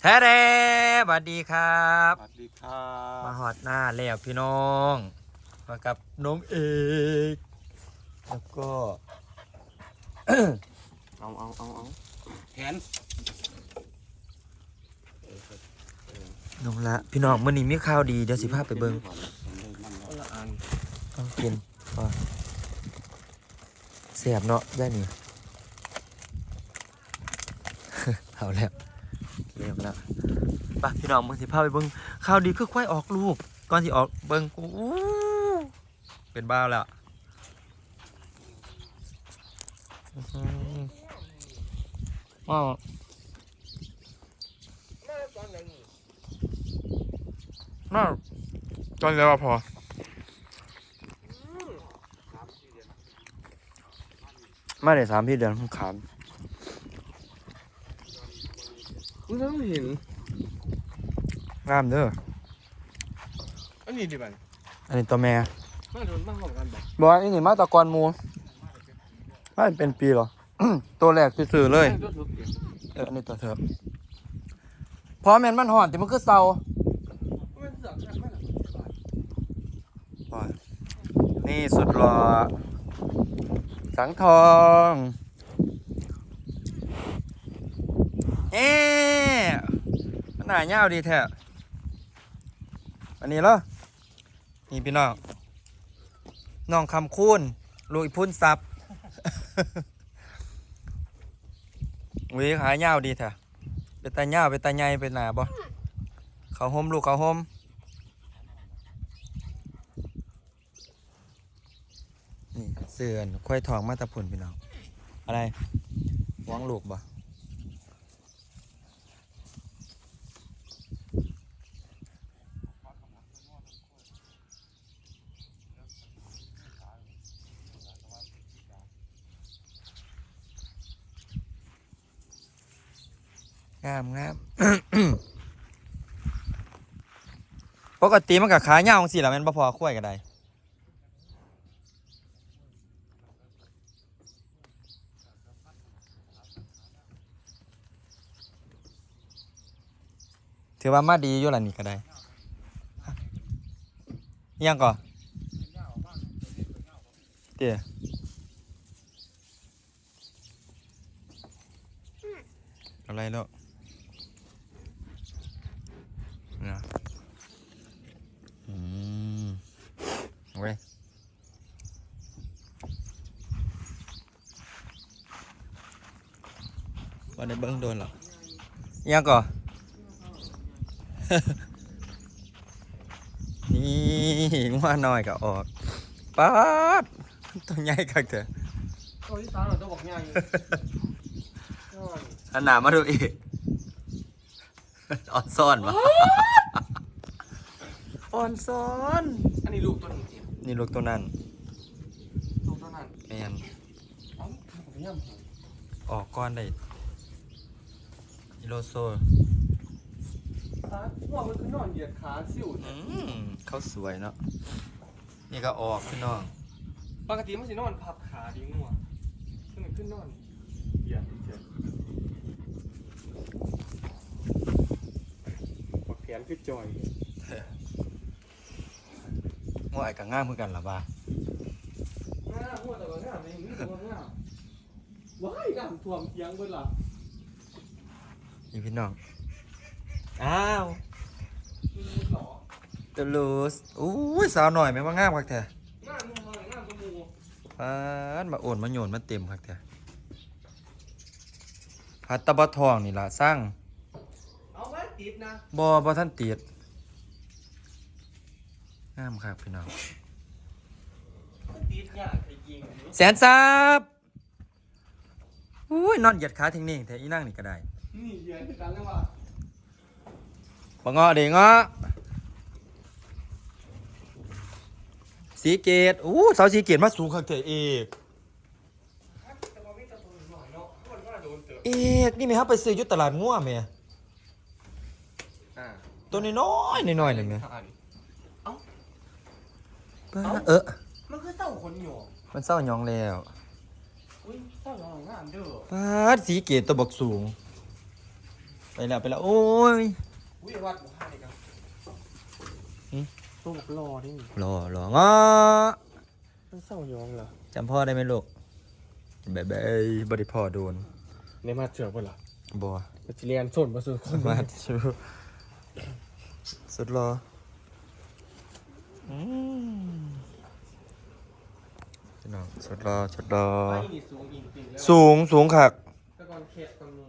แท้เด้สวัสดีครับ สวัสดีครัมาบหอดหน้าแล้วพี่น้อง มากับน้องเอกแล้วก็ เอาเอาเอาเอาแขนน้องละ พี่น้องมื่อนี้มีข่าวดี เดี๋ยวสิพาไปเบิ่งคนละอันต้องกินก่อนเสียบเนาะได้นี่ เอาแล้ว เรียบแล้วไปพี่น้องมึงสิพาไปเบิ่งข่าวดีคือควายออกลูกก่อนสิออกเบิ่งกูอู้เป็นบ้าแล้วว้าวน่าตอนนี้ว่าพอไมาได้สามพี่เดือนผมขาม มึงต้องเห็น งามเด้อ อันนี้ดิบันอันนี้ตัวแม่มาโดนมาหอมกันแบบบอกว่าอันนี้มาตะกอนหมูไม่เป็นปีหรอ ตัวแรกซื่อๆเลย ตัวทุกเดียวเอออันนี้ตัวเถอะพอแม่นมันห่อนแต่มันคือเซามันเสือกขัดมากปล่อยนี่สุดหล่อสังทอง เอ๊ะมันหนาเงาดีแท้อันนี้เหรอนี่พี่น้องน้องคำคูณลูกอีพุ่นซับวิขายาดีแท้เป็นตาเงาเป็นตาใหญ่เป็นหนาบ่เขาห่มลูกเขาห่มนี่เสื่อนควายทองมาตะพุ่นพี่น้องอะไรหวงลูกบ่ งามงามปกติมันกับขาเงาวสิละมันบ่พอคุ้ยกันได้ถือว่ามาดีอยู่ละนี่ก็ได้ยังก่อเตี๋ยอะไรแล้วนะอืมเว้ยวันนี้เบิ้งโดนหรออิห ยังก่อนนี่ว่าน้อยก็ออกป๊าดตัวใหญ่คักเถอะตัวที่สามเราต้องบอกง่ายอันหนามาดูอีกออนซ่อนวะออนซ่อนอันนี้ลูกตัวนี้เองนี่ลูกตัวนั้นลูกตัวนั้นแมนเอ้าผมย่ำออกก้อนได้อิ โลโซตาหัวมันคือนอนเหยียดขาสิวอืมเขาสวยเนาะนี่ก็ออกพี่น้องปกติมันสินอนพับขาดีงัวขึ้นขึ้นนอนเหยียดเฉยปักแขนคือจอยมั่วไอ้กับง่ามคือกันหรอบ้าหน้าหัวแต่ว่าหน้าไม่มีตัวหน้าว้ายน้ำท่วมเทียงเบิดล่ะ นี่พี่น้อง อ้าวคือหล่อตลูสอู้ยสาวหน่อยไหมว่างามคักแท้หน้ามูหน่อยหน้าตัวมูปานมาโอนมาโยนมาเต็มคักแท้พัตตะบะทองนี่ล่ะสร้างเอาไว้ติดนะบ่บ่ท่านติดงามครับพี่น้องติดยากจริงแสนซับอุ้ยนอนเหยียดขาทิ้งนี่แต่อีนั่งนี่ก็ได้ นี่เหยียดคือกันเลยว่ะบ่เงาะเด้เงาะสีเกตอู้เสาสีเกตมาสูงคักเถอะเอกแต่ว่าไม่ตะตัวหน่อยเนาะมันก็โดนเตอะเอกนี่แม่ครับไปซื้ออยู่ตลาดงัวแม่อ่าตัวน้อยๆน้อยๆเลยแม่อ่าเออมันคือเศร้าคนหยอกมันเศร้าหยองแล้วอุ้ยเศร้าหยองงามเด้อปาดสีเกตตัวบักสูง ไปแล้วไปแล้ว โอ้ยอุ้ยวัดบ่ห้าเลยครับหืมตัวบอกรอนี่รอรอง้อมันเศร้ายองเหรอจำพ่อได้ไหมลูกแบบแบบบริพ่อโดนในมาเถื่อนป่ะล่ะบัวมันจะเรียนส่วนมาสู่คนมาชูสุดรออืมพี่น้องสุดรอสุดรอไม่มีสูงอีกปีแล้วสูงสูงคักแต่ก่อนเขตก่อนหมู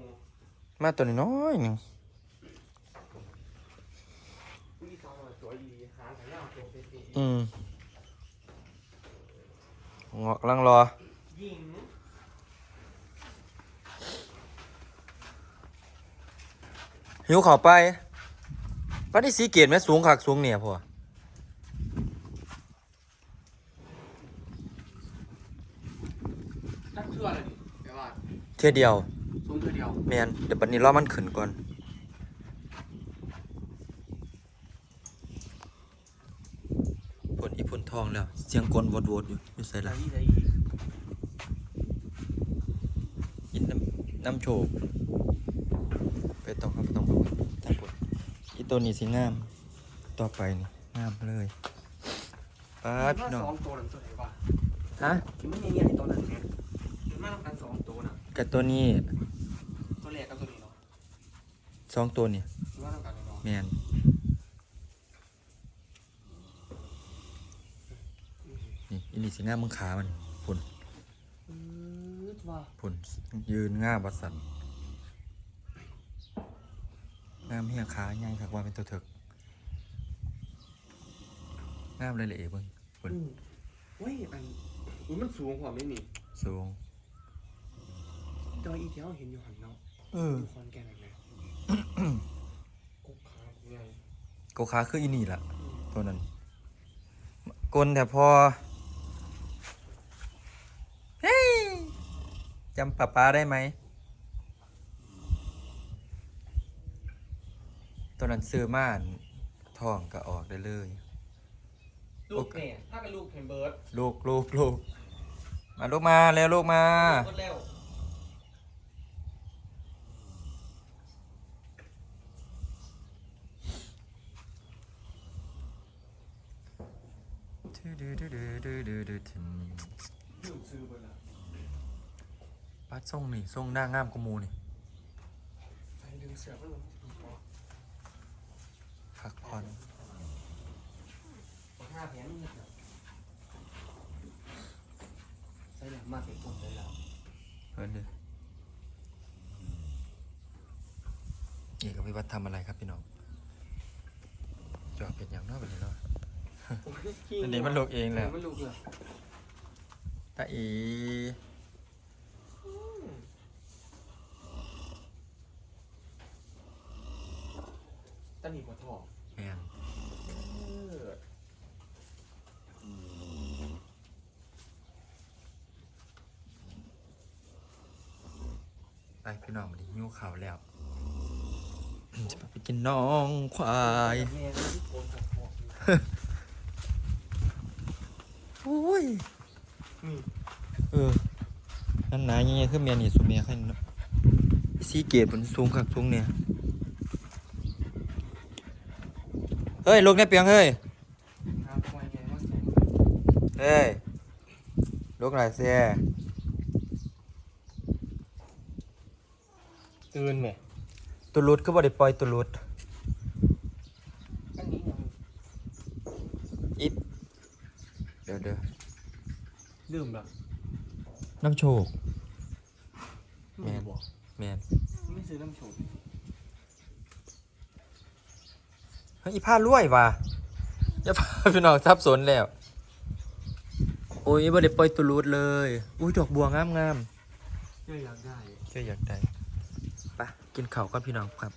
มาตัวน้อยๆหนึ่งอุ้ยสองสวยดีหาสายยาวตัวเป๊ะอืมงอกลังรอๆยิงหิวเขอไปป้าที่สีเกตไหมสูงคักสูงเนี่ยพ่อจักเชื่ออะไรดิแปลว่าเทียเดียว แมนเดี๋ยวบัดนี้รอมันขึ้นก่อนพ่นอีพ่นทองแล้ว เสียงกลวดวดๆอยู่อยู่ใส่ใส่ละใส่ยินน้ำน้ำโชกไปตรงครับไปตรงครับตามปดอีตัวนี้สิงาม ต่อไปนี่งามเลยป้าดพี่น้องสองตัวนั่นตัวไหนวะฮะคิดว่าเนี่ยตัวนั้นเนี่ยคิดว่าต้องการสองตัวน่ะกับตัวนี้ ตัวแรกกับตัวนี้เนาะ สองตัวนี่คิดว่าต้องการเนาะแมนนี่อีนี่สิงามมึงขามันพุ่นอือว่าพุ่นยืนง่ามบัดสันงามเฮียขาใหญ่ครับว่าเป็นตัวเถิกงามเลยเลยเอ๋เบิ่งพุ่นอืมเว้ยอันอุ้ยมันสูงกว่าไม่มีสูงแตัวาอีเที่ยวเห็นอยู่หันเนาะเอออยู่คอนแก่นนะ กุ๊กขาใหญ่โกขาคืออีนี่ล่ะตัวนั้นกลแต่พอเฮ้ยจำป้าป้าได้ไหม ตัวนั้นซื้อม่านทองก็ออกได้เลย ลูกเนี่ยถ้าเป็นลูกเห็นเบิร์ดลูกลูกลูกมาลูกมาเร็วลูกมาก็เร็ว ยืมซื้อไปัดส่งนี่ส่งหน้างามกว่าหมูนี่ใส่ดึงเสือมันลงพักผ่อนห้าแผนนี่นะใส่หลมมากเป็นคนใส่แล้วเพิ่นดินี่ก็พี่วัดทำอะไรครับพี่น้องจอบเป็นอย่างน้อย อันนี้มันลูกเองแหละมันลูกเลยตาอีตั้งหนีหัวทองแมนไปพี่น้องมาดิหิ้วข่าวแล้ว จะไปกินน้องควาย แม่ก็ที่โกนหัวท องโอ้ยนี่เออนั่นนะยังไงคือเมียนี่สุเมียใครเนาะสีเกตบนสูงคักสูงเนี่ยเฮ้ยลูกในเปียงเฮ้ยน้ำควายไงว่าสูงเฮ้ยลูกหลายเสียตื่นไหมตุลุดก็บ่ได้ปล่อยตุลุด อันนี้ยัง อิดเดี๋ยวเดี๋ยว ลืมแบบ น้ำโชคแม่แม่บอกแมนไม่ซื้อน้ำโชว์เฮ้ยอีผ้ารวยว่ะอย่าพาพี่น้องซับสนแล้ว โอ้ยบ่ได้ปล่อยตุลุดเลย อุ้ยดอกบัวงามงามเจ้าอยากได้ๆเจ้าอยากได้ไปกินข้าวกับพี่น้องครับ